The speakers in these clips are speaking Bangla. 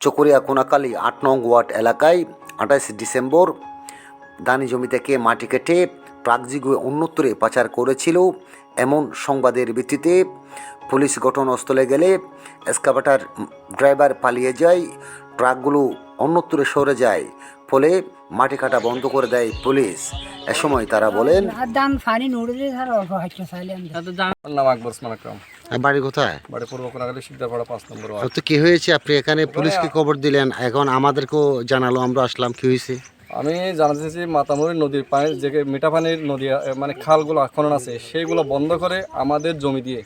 চকরিয়া কোনাকালী আট নং ওয়ার্ড এলাকায় আঠাশ ডিসেম্বর দানি জমি থেকে মাটি কেটে প্রাকজিগুয়ে অন্যত্রে পাচার করেছিল এমন সংবাদের ভিত্তিতে পুলিশ ঘটনাস্থলে গেলে এসকাভেটার ড্রাইভার পালিয়ে যায় ট্রাকগুলো অন্যত্রে সরে যায় ফলে মাটি কাটা বন্ধ করে দেয় পুলিশ। এ সময় তারা বলেন নাম আকবর বাড়ি কোথায়? বাড়ি পূর্ব কোনাগালী শিকদারপাড়া পাঁচ নম্বর তো কি হয়েছে? আপনি এখানে পুলিশকে খবর দিলেন এখন আমাদেরকেও জানালো আমরা আসলাম কি হয়েছে? আমি জানাতে চাইছি মাতামুরি নদীর পানি যে মিঠাপানির নদী মানে খালগুলো খনন আছে সেইগুলো বন্ধ করে আমাদের জমি দিয়ে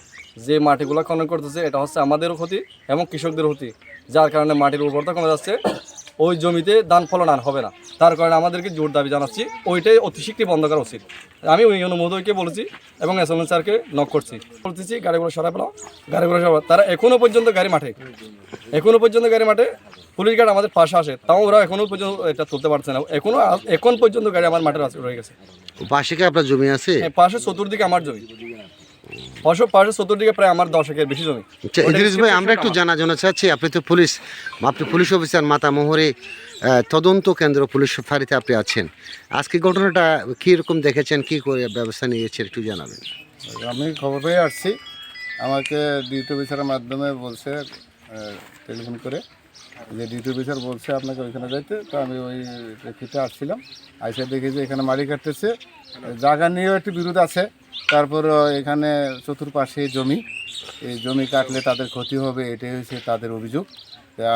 যে মাটিগুলো খনন করতেছে এটা হচ্ছে আমাদেরও ক্ষতি এবং কৃষকদের ক্ষতি যার কারণে মাটির উর্বরতা কমে যাচ্ছে। ওই জমিতে ধান ফলন আর হবে না। তার কারণে আমাদেরকে জোর দাবি জানাচ্ছি ওইটাই অতি শীঘ্রই বন্ধ করা উচিত। আমি ওই অনুমোদনকে বলেছি এবং এস এম স্যারকে নক করছি। বলতেছি গাড়িগুলো সরাই পেলাম গাড়িগুলো সরাই তারা এখনও পর্যন্ত গাড়ি মাঠে এখনও পর্যন্ত গাড়ি মাঠে পুলিশ গার্ড আমাদের পাশে আসে তাও ওরা এখনও পর্যন্ত এটা তুলতে পারছে না। এখনও এখন পর্যন্ত গাড়ি আমার মাঠে রয়ে গেছে। পাশে কি আপনার জমি আছে? হ্যাঁ, পাশে চতুর্দিকে আমার জমি। পাশে পাশে চতুর্দিকে প্রায় আমার দশ একর বেশি জমি। আচ্ছা ইদ্রিস ভাই আমরা একটু জানা জানা চাচ্ছি আপনি তো পুলিশ আপনি পুলিশ অফিসার মাতামোহরে তদন্ত কেন্দ্র পুলিশ ফাঁড়িতে আপনি আছেন। আজকে ঘটনাটা কি রকম দেখেছেন কি করে ব্যবস্থা নিয়েছে একটু জানাবেন। আমি খবর পেয়ে আসছি। আমাকে ডিউটি অফিসারের মাধ্যমে বলছে টেলিফোন করে যে ডিউটি অফিসার বলছে আপনাকে ওইখানে যাইতে। তো আমি ওই প্রেক্ষিতে আসছিলাম। আইসে দেখি যে এখানে মাটি কাটতেছে। জায়গা নিয়েও একটু বিরোধ আছে। তারপর এখানে চতুর্পাশে জমি। এই জমি কাটলে তাদের ক্ষতি হবে এটাই হচ্ছে তাদের অভিযোগ।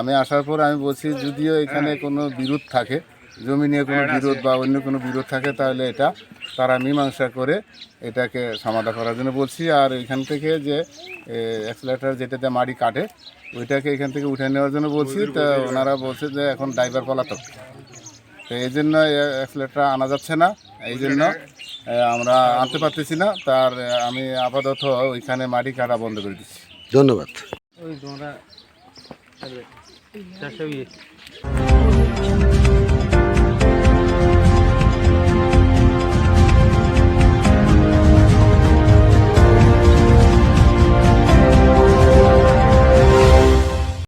আমি আসার পর আমি বলছি যদিও এখানে কোনো বিরোধ থাকে জমি নিয়ে কোনো বিরোধ বা অন্য কোনো বিরোধ থাকে তাহলে এটা তারা মীমাংসা করে এটাকে সমাধা করার জন্য বলছি। আর এখান থেকে যে অ্যাক্সিলেটার যেটাতে মাটি কাটে ওইটাকে এখান থেকে উঠে নেওয়ার জন্য বলছি। তা ওনারা বলছে যে এখন ড্রাইভার পলাতক। তো এই জন্য অ্যাক্সিলেটার আনা যাচ্ছে না। এই জন্য আমরা আনতে পারতেছি না তার আমি আপাতত ওইখানে মাটি কাটা বন্ধ করে দিচ্ছি। ধন্যবাদ। ওই তোমরা